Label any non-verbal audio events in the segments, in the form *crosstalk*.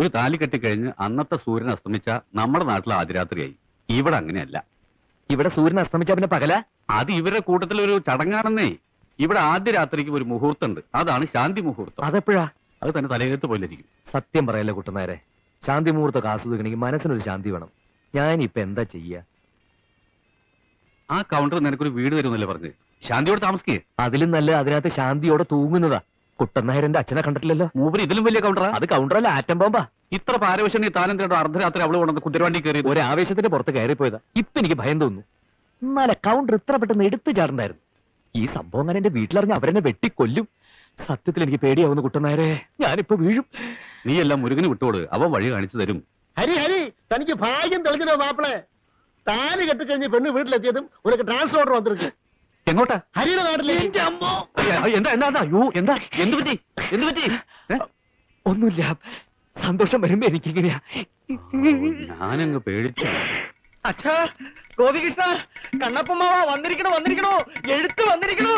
ഒരു താലി കെട്ടിക്കഴിഞ്ഞ് അന്നത്തെ സൂര്യൻ അസ്തമിച്ച നമ്മുടെ നാട്ടിൽ ആദ്യരാത്രിയായി ഇവിടെ അങ്ങനെയല്ല. ഇവിടെ സൂര്യൻ അസ്തമിച്ച പിന്നെ പകല? അത് ഇവരുടെ കൂട്ടത്തിൽ ഒരു ചടങ്ങാണെന്നേ. ഇവിടെ ആദ്യ രാത്രിക്ക് ഒരു മുഹൂർത്തമുണ്ട്. അതാണ് ശാന്തി മുഹൂർത്തം. അതെപ്പോഴാ? അത് തന്നെ തലകത്ത് പോലിരിക്കും സത്യം പറയല്ലേ കുട്ടനായരെ? ശാന്തി മുഹൂർത്തമൊക്കെ ആസ്വദിക്കണമെങ്കിൽ മനസ്സിനൊരു ശാന്തി വേണം. ഞാൻ ഇപ്പൊ എന്താ ചെയ്യാ? ആ കൗണ്ടർ നിനക്കൊരു വീട് തരുമെന്നല്ലേ പറഞ്ഞു. ശാന്തിയോട് താമസിക്കേ. അതിലും നല്ല അതിനകത്ത് ശാന്തിയോടെ തൂങ്ങുന്നതാ. കുട്ടനായരന്റെ അച്ഛനെ കണ്ടിട്ടില്ലല്ലോ? മൂവർ ഇതിലും വലിയ കൗണ്ടറാ അത് കൗണ്ടറല്ല ആറ്റം ബോംബാ. ഇത്ര പാരവശ്യം ഈ താനെന്തിനോ അർദ്ധരാത്രി അവൾ കൊണ്ടു കുതിരവണ്ടി കയറി ഒരു ആവേശത്തിന്റെ പുറത്ത് കയറിപ്പോയതാ. ഇപ്പൊ എനിക്ക് ഭയം തോന്നുന്നു. എന്നാലെ കൗണ്ടർ ഇത്ര പെട്ടെന്ന് എടുത്തു ചാടണ്ടായിരുന്നു. ഈ സംഭവം അങ്ങനെ എന്റെ വീട്ടിലറിഞ്ഞ് അവരെന്നെ വെട്ടിക്കൊല്ലും സത്യത്തിൽ എനിക്ക് പേടിയാവുന്നു കുട്ടനായരെ. ഞാനിപ്പോ വീഴും. നീ എല്ലാം മുരുകന് വിട്ടോട്. അവൻ വഴി കാണിച്ചു തരും. ഹരി ഹരി തനിക്ക് ഭാഗ്യം തെളിഞ്ഞോ മാപ്പിളെ? താൽ കെട്ടിക്കഴിഞ്ഞ് പെണ്ണ് വീട്ടിലെത്തിയതും ഒരു ട്രാൻസ്പോർട്ടർ വന്നിരിക്കും എങ്ങോട്ടാ? ഹരിയുടെ നാട്ടിലേക്ക് എന്റെ എന്താ എന്താ എന്താ? അയ്യോ എന്താ? എന്ത് പറ്റി? എന്ത് പറ്റി? ഒന്നുമില്ല. സന്തോഷം വരുമ്പോ എനിക്കിങ്ങനെയാ. ഞാനങ്ങ് പേടിച്ചു. അച്ഛാ ഗോപികൃഷ്ണ കണ്ണപ്പമ്മാവ വന്നിരിക്കണോ വന്നിരിക്കണോ. എഴുത്ത് വന്നിരിക്കണോ.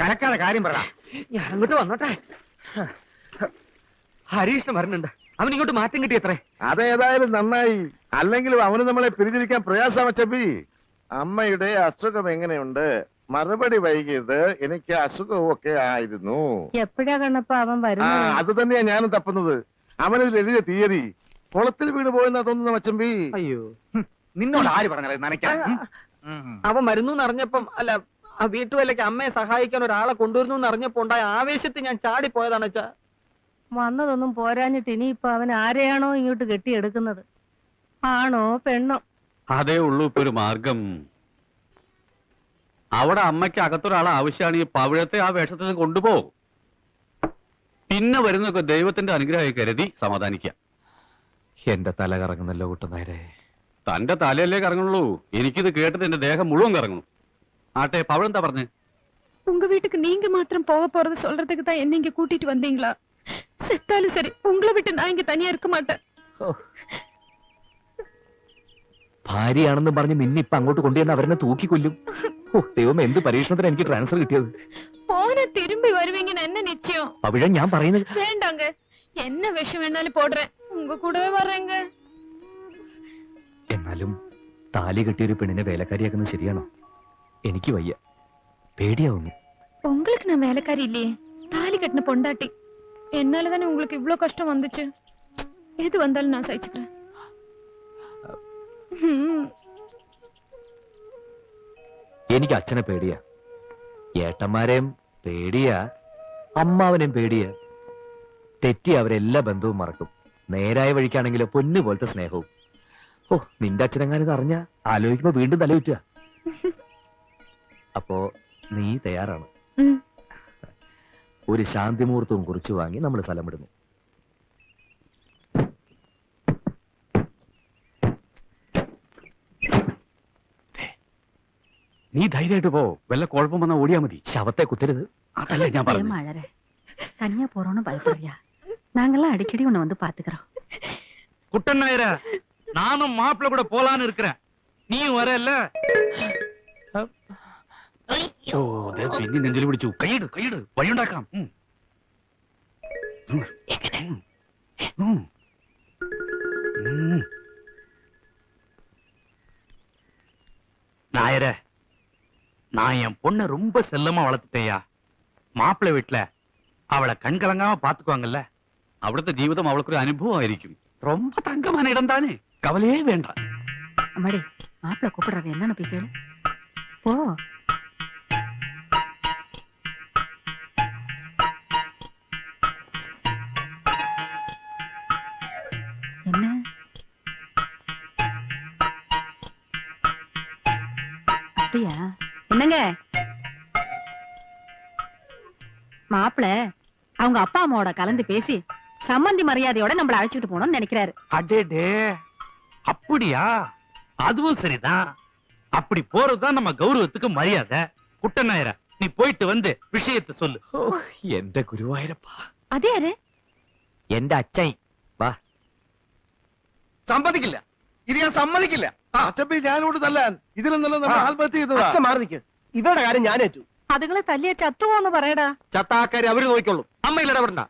കലക്കാതെ കാര്യം പറ. ഞാൻ അങ്ങോട്ട് വന്നോട്ടെ ഹരീഷ് വരണുണ്ട് അവൻ ഇങ്ങോട്ട് മാറ്റം കിട്ടിയത്രേ. അതേതായാലും നന്നായി. അല്ലെങ്കിലും അവന് നമ്മളെ പിരിഞ്ഞിരിക്കാൻ പ്രയാസം അച്ചപ്പി. അമ്മയുടെ അസുഖം എങ്ങനെയുണ്ട്? മറുപടി വൈകിയത് എനിക്ക് അസുഖവും ഒക്കെ ആയിരുന്നു. എപ്പോഴാ കണ്ണപ്പ അവൻ ആ വരുന്നത്? അത് തന്നെയാ ഞാനും തപ്പുന്നത്. അവനിൽ എഴുതിയ തീയതി. കുളത്തിൽ വീണ് പോയെന്നാ തോന്നുന്നു അച്ചമ്പി അയ്യോ നിന്നോട് ആര് പറഞ്ഞത് നനയ്ക്കാൻ? അവൻ വരുന്നു എന്നറിഞ്ഞപ്പം അല്ല ആ അമ്മയെ സഹായിക്കാൻ ഒരാളെ കൊണ്ടുവരുന്നു എന്നറിഞ്ഞപ്പോ ഉണ്ടായ ആവേശത്തിൽ ഞാൻ ചാടിപ്പോയതാണ് അച്ഛാ. വന്നതൊന്നും പോരാഞ്ഞിട്ട് ഇനിയിപ്പൊ അവൻ ആരെയാണോ ഇങ്ങോട്ട് കെട്ടിയെടുക്കുന്നത് ആണോ പെണ്ണോ അതേ ഉള്ളൂ ഇപ്പൊ ഒരു മാർഗം അവിടെ അമ്മയ്ക്ക് അകത്തൊരാളെ ആവശ്യമാണ് ഈ പവിഴത്തെ ആ വേഷത്തിൽ നിന്ന് കൊണ്ടുപോകും പിന്നെ വരുന്നൊക്കെ ദൈവത്തിന്റെ അനുഗ്രഹമായി കരുതി സമാധാനിക്കാം എന്റെ തല കറങ്ങുന്നല്ലോ കുട്ടനായരെ തന്റെ തലയല്ലേ കറങ്ങുള്ളൂ എനിക്കിത് കേട്ടിട്ട് എന്റെ ദേഹം മുഴുവൻ കറങ്ങും ആട്ടെ പവിഴം എന്താ പറഞ്ഞേ உங்க வீட்டுக்கு நீங்க மாத்திரம் போக போறது சொல்றதுக்கு தான் என்ன இங்க கூட்டிட்டு வந்தீங்களா செத்தாலும் சரி உங்களை விட்டு நான் இங்க தனியா இருக்க மாட்டேன் ഭാര്യയാണെന്ന് പറഞ്ഞ് നിന്നിപ്പൊ അങ്ങോട്ട് കൊണ്ടുവന്ന് അവരെന്നെ തൂക്കിക്കൊല്ലും ഓ ദൈവം എന്ത് പരീക്ഷണത്തിന് എനിക്ക് ട്രാൻസ്ഫർ കിട്ടിയത് போன திரும்பி வருவீங்கன்னு என்ன நிச்சயம் പവിഴ ഞാൻ പറയുന്നത് வேண்டாங்க என்ன விஷம் வேணாலும் போடுறேன் உங்க கூடவே வர்றேங்க എന്നാലും താലി കെട്ടിയ ഒരു പെണ്ണിനെ വേലക്കാരിയാക്കുന്നത് ശരിയാണോ എനിക്ക് വയ്യ പേടിയാവുന്നു உங்களுக்கு நான் வேலைக்காரி இல்லையே தாலி கட்டின பொண்டாட்டி என்னால தானே உங்களுக்கு இவ்ளோ கஷ்டம் வந்துச்சு எது வந்தாலும் நான் சகிச்சுக்கிறேன் ம். എനിക്ക് അച്ഛനെ പേടിയാ ഏട്ടന്മാരെയും പേടിയാ അമ്മാവനെയും പേടിയാ തെറ്റി അവരെല്ലാ ബന്ധവും മറക്കും നേരായ വഴിക്കാണെങ്കിലോ പൊന്നു പോലത്തെ സ്നേഹവും ഓ നിന്റെ അച്ഛനെങ്ങാനും അറിഞ്ഞ ആലോചിക്കുമ്പോ വീണ്ടും തലയുറ്റുക *laughs* അപ്പോ നീ തയ്യാറാണ് ம். ഒരു ശാന്തി മുഹൂർത്തവും കുറിച്ചു വാങ്ങി നമ്മൾ സ്ഥലം വിടുന്നു നീ ധൈര്യമായിട്ട് പോ വല്ല കുഴപ്പം വന്നാ ഓടിയാ മതി ശവത്തെ കുത്തരുത് അതല്ലേ ഞാൻ പറഞ്ഞു மழற தனியா போறோம்னு பயப்படுறியா நாங்கெல்லாம் அடிக்கடி உன்னை வந்து பாத்துக்கிறோம் குட்டன் நாயர நானும் மாப்பிள்ள கூட போலான்னு இருக்கிறேன் நீயும் வரல ഓ ദേ പിന്നെ നെഞ്ചിൽ പിടിച്ചു കൈയിട് കൈയിട് വഴിയുണ്ടാക്കാം நாயர நான் என் பொண்ணை ரொம்ப செல்லமா வளர்த்துட்டேயா மாப்பிள்ளை வீட்டுல அவளை கண்கலங்காம பாத்துக்குவாங்கல்ல അവിടുത്തെ ജീവിതം அனுபவம் അനുഭവമായിരിക്കും ரொம்ப தங்கமான இடம் தானே. கவலையே வேண்டாம். மாப்பிள்ள கூப்பிடுறாரு என்னன்னு போய் கேளு. போ. அப்படியா? என்னங்க? மாப்பிள அவங்க அப்பா அம்மாவோட கலந்து பேசி சம்பந்தி மரியாதையோட நம்மள அழைச்சிட்டு போனோம்னு நினைக்கிறாரு. அடேடே அப்படியா? அதுவும் சரிதான். அப்படி போறதுதான் நம்ம கௌரவத்துக்கு மரியாதை. குட்டநாயர நீ போயிட்டு வந்து விஷயத்தை சொல்லு. எந்த குருவாயிரப்பா. அதே யாரு? எந்த அச்சை? வா. சம்மதிக்கல. இது ஏன் சம்மதிக்கல? അച്ചപ്പി ഞാനോട് തല്ലാൻ. ഇതിലും നല്ല നമ്മൾ ആത്മഹത്യ ചെയ്തതാ. അച്ഛൻ മാറി ഇവരുടെ കാര്യം ഞാൻ ഏറ്റു. അതുങ്ങളെ തല്ലിയ ചത്തുപോന്ന് പറയടാ. ചത്താക്കാരി അവർ നോക്കിക്കൊള്ളും അമ്മയിൽ ഇടപെടണ്ട.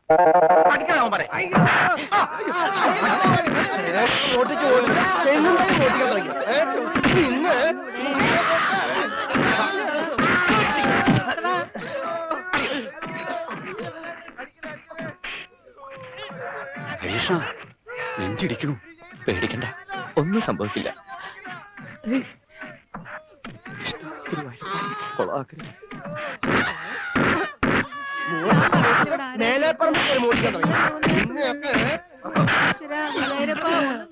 നെഞ്ചിടിക്കണു. പേടിക്കണ്ട. ഒന്നും സംഭവിക്കില്ല.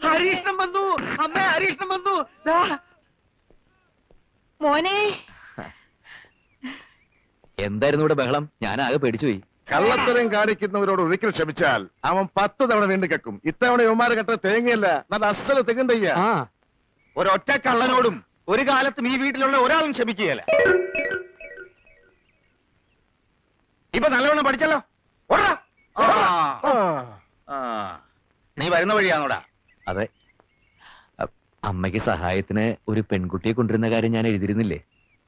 ഹരീഷ്ണം വന്നു. അമ്മ ഹരീഷ്ണം വന്നു. മോനെ. എന്തായിരുന്നു ഇവിടെ ബഹളം? ഞാൻ ആകെ പേടിച്ചുപോയി കള്ളത്തരം കാണിക്കുന്നവരോട് ഒരിക്കൽ ക്ഷമിച്ചാൽ അവൻ പത്ത് തവണ വീണ്ടും കക്കും. ഇത്തവണ യുവമാരെ കെട്ട തേങ്ങയല്ല. നല്ല അസല തെങ്ങുന്തയ്യ ആ. ഒരൊറ്റ കള്ളനോടും ഒരു കാലത്തും ഈ വീട്ടിലുള്ള ഒരാളും ക്ഷമിക്കുകയല്ല. ഇപ്പൊ നല്ലവണ്ണം പഠിച്ചല്ലോ. നീ വരുന്ന വഴിയാണോടാ? അതെ. അമ്മയ്ക്ക് സഹായത്തിന് ഒരു പെൺകുട്ടിയെ കൊണ്ടിരുന്ന കാര്യം ഞാൻ എഴുതിയിരുന്നില്ലേ?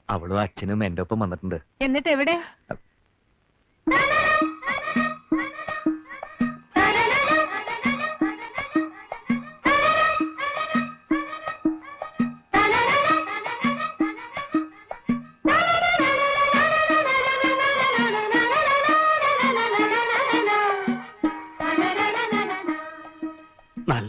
അവളും അച്ഛനും എന്റെ ഒപ്പം വന്നിട്ടുണ്ട്. എന്നിട്ട് എവിടെ?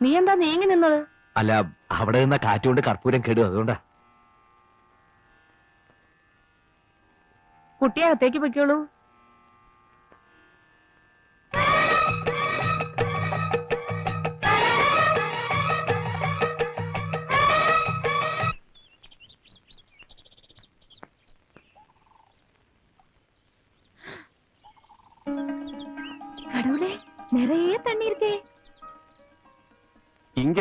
നീ എന്താ നീങ്ങി നിന്നത് അല്ല അവിടെ നിന്ന കാറ്റുകൊണ്ട് കർപ്പൂരം കേടും അതുകൊണ്ടാ കുട്ടിയെ അകത്തേക്ക് പൊയ്ക്കോളൂ கடவுளே நிறைய தண்ணி இருக்கே இங்க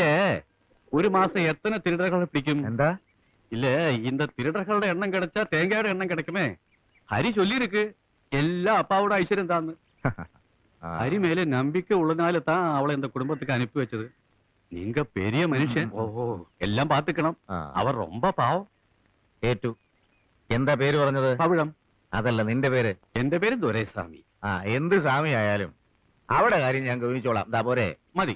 ஒரு மாசம் எத்தனை திருடர்களை பிடிக்கும் എന്താ இல்ல இந்த திருடர்களோட எண்ணம் கிடைச்சா தேங்காயோட எண்ணம் கிடைக்குமே ஹரி சொல்லியிருக்கு எல்லா அப்பாவோட ஐஸ்வர்யம் தான் *laughs* ஹரி மேல நம்பிக்கை உள்ளனால தான் அவளை இந்த குடும்பத்துக்கு அனுப்பி வச்சது நீங்க பெரிய மனுஷன் எல்லாம் பாத்துக்கணும் அவர் ரொம்ப பாவம் ഏറ്റു എന്താ പേര് പറഞ്ഞത് പവിഴം അതല്ല നിന്റെ പേര് എന്റെ പേര് ദുരൈസ്വാമി ആ എന്ത് സ്വാമി ആയാലും അവിടെ കാര്യം ഞാൻ ഗവനിച്ചോളാം എന്താ പോരെ മതി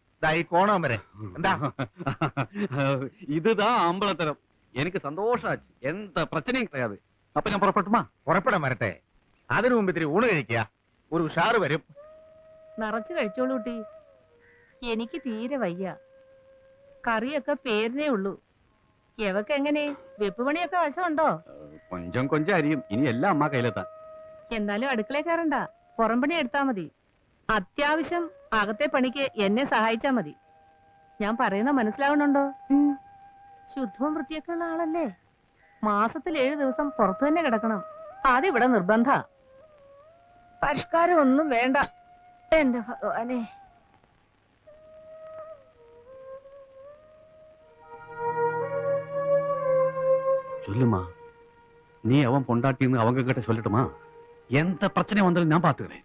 ഈ കോണം വരെ എന്താ *laughs* இதுதான் அம்பலத்தரம் எனக்கு சந்தோஷாச்சு எந்த பிரச்சனையும் கிடையாது அப்ப ഞാൻ പുറപ്പെട്ടുമാ പുറപ്പെടാൻ വരട്ടെ അതിനു മുമ്പ് ഇത്തിരി ഊണ് കഴിക്കുക ഒരു ഉഷാറ് വരും നിറച്ചു കഴിച്ചോളൂ കുട്ടി എനിക്ക് തീരെ വയ്യ കറിയൊക്കെ പേരിനേ ഉള്ളൂ എവക്ക് എങ്ങനെ വെപ്പ് പണിയൊക്കെ വശമുണ്ടോ കൊഞ്ചം കൊഞ്ചം അരിയും ഇനി എല്ലാം അമ്മ കയ്യിലെത്താൻ എന്നാലും അടുക്കളയിൽ കയറണ്ട പുറംപണി എടുത്താ മതി അത്യാവശ്യം അകത്തെ പണിക്ക് എന്നെ സഹായിച്ചാ മതി ഞാൻ പറയുന്ന മനസ്സിലാവണുണ്ടോ ശുദ്ധവും വൃത്തിയൊക്കെ ഉള്ള ആളല്ലേ മാസത്തിൽ ഏഴു ദിവസം പുറത്തു തന്നെ കിടക്കണം അതിവിടെ നിർബന്ധ പരിഷ്കാരം ഒന്നും വേണ്ട എന്റെ ഭഗവാനെ சொல்லுமா நீ அவன் பொண்டாட்டின்னு அவங்க கிட்ட சொல்லட்டுமா எந்த பிரச்சனை வந்தாலும் நான் பாத்துக்கிறேன்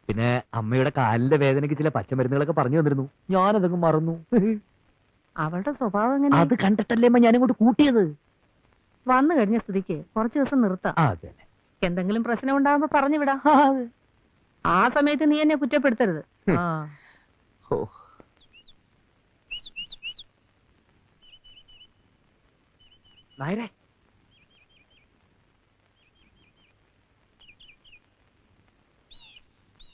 പിന്നെ അമ്മയുടെ കാലിന്റെ വേദനയ്ക്ക് ചില പച്ചമരുന്നുകളൊക്കെ പറഞ്ഞു തന്നിരുന്നു. ഞാനതങ്ങ് മറന്നു. അവളുടെ സ്വഭാവം എങ്ങനെ? അത് കണ്ടിട്ടല്ലേ അമ്മ ഞാനിങ്ങോട്ട് കൂട്ടിയത്? വന്നു കഴിഞ്ഞ സ്ഥിതിക്ക് കുറച്ചു ദിവസം നിർത്താം. എന്തെങ്കിലും പ്രശ്നം ഉണ്ടാകുമ്പോ പറഞ്ഞു വിടാം. ആ സമയത്ത് നീ എന്നെ കുറ്റപ്പെടുത്തരുത്. നായരെ.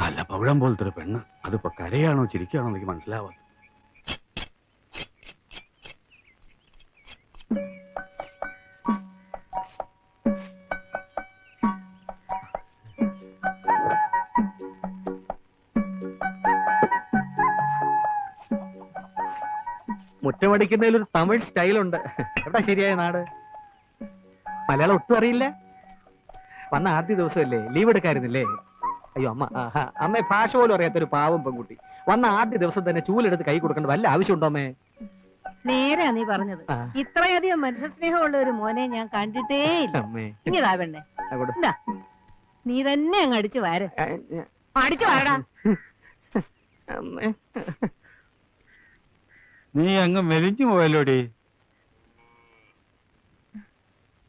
നല്ല പവിഴം പോലത്തെ ഒരു പെണ്ണ്. അതിപ്പോ കരയാണോ ചിരിക്കാണോ എനിക്ക് മനസ്സിലാവാ. മുറ്റമടിക്കുന്നതിൽ ഒരു തമിഴ് സ്റ്റൈലുണ്ട്. എവിടെ ശരിയായ നാട്? മലയാളം ഒട്ടും അറിയില്ല. വന്ന ആദ്യ ദിവസമല്ലേ? ലീവ് എടുക്കായിരുന്നില്ലേ? അയ്യോ അമ്മ അമ്മേ ഭാഷ പോലും അറിയാത്തൊരു പാവം പെൺകുട്ടി. വന്ന ആദ്യ ദിവസം തന്നെ ചൂലെടുത്ത് കൈ കൊടുക്കേണ്ട വല്ല ആവശ്യമുണ്ടോ അമ്മേ? നേരാ നീ പറഞ്ഞത്. ഇത്രയധികം മനുഷ്യ സ്നേഹമുള്ള ഒരു മോനെ ഞാൻ കണ്ടിട്ടേ ഇല്ല. പെണ്ണെ. നീ തന്നെ അങ്ങ് അടിച്ചു വാര. അടിച്ചു വാരടാ. അമ്മേ. നീ അങ്ങ് മെലിഞ്ഞു പോയല്ലോടി?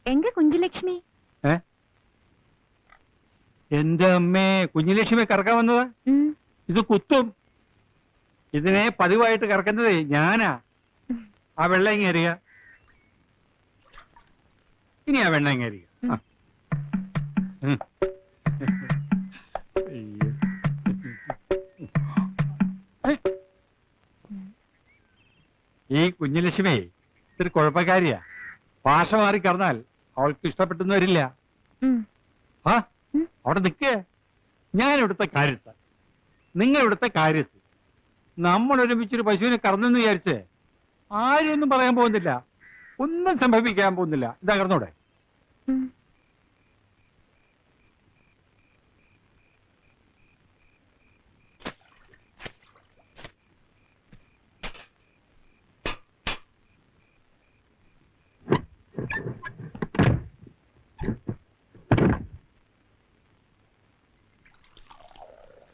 എങ്ക കുഞ്ചുലക്ഷ്മി? എന്റെ അമ്മേ കുഞ്ഞുലക്ഷ്മി കറക്കാൻ വന്നത്? ഇത് കുത്തും. ഇതിനെ പതിവായിട്ട് കറക്കുന്നത് ഞാനാ. ആ വെള്ളം ഇങ്ങ് എറിയ ഇനി ആ വെള്ളം ഇങ്ങ് എറിയ ആ. ഉം. അയ്യോ. ഈ കുഞ്ഞുലക്ഷ്മി ഇത്തിരി കുഴപ്പക്കാരിയാ. ഭാഷ മാറി കറന്നാൽ അവൾക്ക് ഇഷ്ടപ്പെട്ടെന്ന് വരില്ല. ആ? അവിടെ നിൽക്കേ. ഞാൻ ഇവിടുത്തെ കാര്യസ്ഥ നിങ്ങൾ ഇവിടുത്തെ കാര്യസ്ഥ നമ്മൾ ഒരുമിച്ചൊരു പശുവിനെ കറന്നെന്ന് വിചാരിച്ച് ആരും ഒന്നും പറയാൻ പോകുന്നില്ല. ഒന്നും സംഭവിക്കാൻ പോകുന്നില്ല. ഇതാ കറന്നോടെ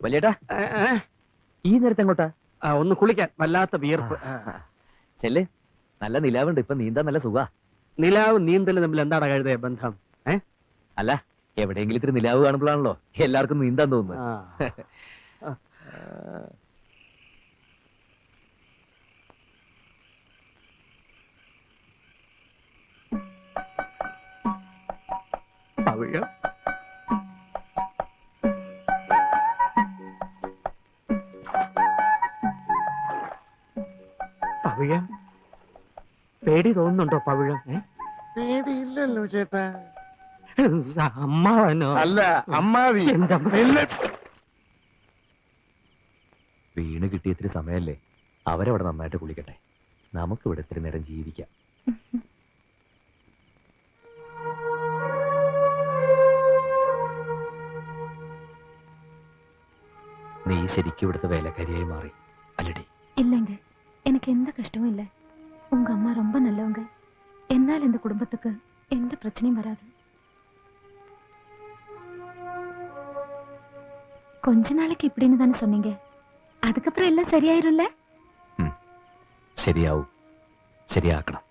വലിയേട്ടാ ഈ നേരത്തെ എങ്ങോട്ടാ? ഒന്ന് കുളിക്കാൻ വല്ലാത്ത വിയർപ്പ്. ചെല്ലേ നല്ല നിലാവുണ്ട് ഇപ്പൊ നീന്താൻ നല്ല സുഖാ. നിലാവ് നീന്തൽ തമ്മിൽ എന്താണ് കഴുതയ ബന്ധം? അല്ല എവിടെയെങ്കിലും ഇത്തിരി നിലാവ് കാണുമ്പോഴാണല്ലോ എല്ലാവർക്കും നീന്താൻ തോന്നുന്നത്. *laughs* പവിഴം? പേടി തോന്നുന്നുണ്ടോ പവിഴം? പേടിയില്ലല്ലോ ചേട്ടാ. അമ്മാവനോ? അല്ല അമ്മാവി. വീണ് കിട്ടിയ ഇത്തിരി സമയല്ലേ? അവരവിടെ നന്നായിട്ട് കുളിക്കട്ടെ. നമുക്കിവിടെ ഇത്തിരി നേരം ജീവിക്കാം. നീ ശരിക്കും ഇവിടുത്തെ വേലക്കാരിയായി മാറി. അല്ലടി. ഇല്ലെങ്കിൽ എനിക്ക് എന്താ കഷ്ടവും ഇല്ലേ அம்மா ரொம்ப நல்லவங்க என்னால் இந்த குடும்பத்துக்கு எந்த பிரச்சனையும் வராது கொஞ்ச நாளைக்கு இப்படின்னு தானே சொன்னீங்க அதுக்கப்புறம் எல்லாம் சரியாயிரும்ல ഉം. ശരിയാവും ശരിയാക്കണം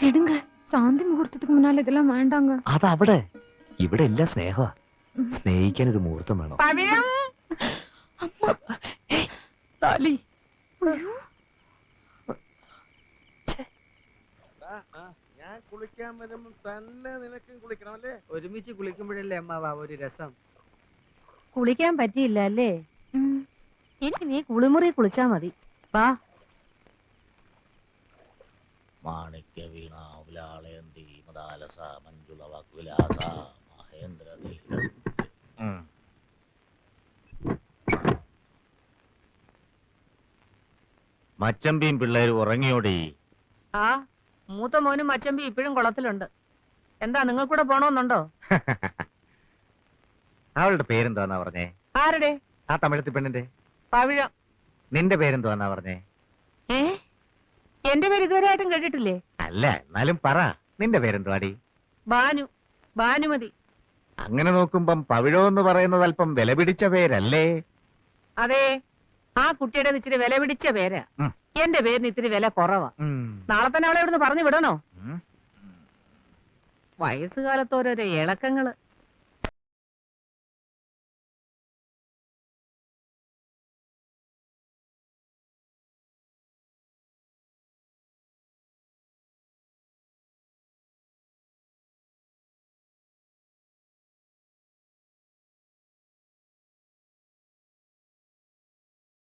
விடுங்க சாந்தி முகூர்த்தத்துக்கு முன்னால இதெல்லாம் வேண்டாங்க അതവിടെ ഇവിടെ എല്ലാം സ്നേഹമാ സ്നേഹിക്കാൻ ഒരു മുഹൂർത്തം വേണം പവിഴം அம்மா താലി ഞാൻ കുളിക്കാൻ വരുമ്പോ തന്നെ നിനക്കും കുളിക്കണം അല്ലേ? ഒരുമിച്ച് കുളിക്കുമ്പോഴല്ലേ അമ്മാവാ ഒരു രസം. കുളിക്കാൻ പറ്റിയില്ല അല്ലേ? എനിക്ക് ഇനി നീ കുളിമുറി കുളിച്ചാ മതി. വാ. മാണിക്യ വീണ ഉലാളയന്തി മദാലസ മഞ്ജുള വാക്കുവിലാസ മച്ചമ്പിയും പിള്ളേരും ഉറങ്ങിയോടി. ആ മൂത്ത മോനും മച്ചമ്പി ഇപ്പോഴും കുളത്തിലുണ്ട്. എന്താ നിങ്ങൾ കൂടെ പോണോന്നുണ്ടോ? *laughs* അവളുടെ പേരെന്താന്നാ പറഞ്ഞേ? ആരുടെ? ആ തമിഴത്തി പെണ്ണിന്റെ. പവിഴം. നിന്റെ പേരെന്താന്നാ പറഞ്ഞേ? ഏ? എന്റെ പേര് ഇതുവരെ ആയിട്ടും കേട്ടിട്ടില്ലേ? അല്ല എന്നാലും പറ. നിന്റെ പേരെന്തുവാടി? ബാനു. ബാനുമതി. അങ്ങനെ നോക്കുമ്പം പവിഴോ എന്ന് പറയുന്നത് അല്പം വില പിടിച്ച പേരല്ലേ? അതെ. ആ കുട്ടിയുടെ ഇച്ചിരി വില പിടിച്ച പേരാ. എന്റെ പേരിന് ഇത്തിരി വില കുറവാ. നാളെ തന്നെ അവളെ ഇവിടുന്ന് പറഞ്ഞു വിടണോ. വയസ്സുകാലത്ത് ഓരോരോ ഇളക്കങ്ങൾ.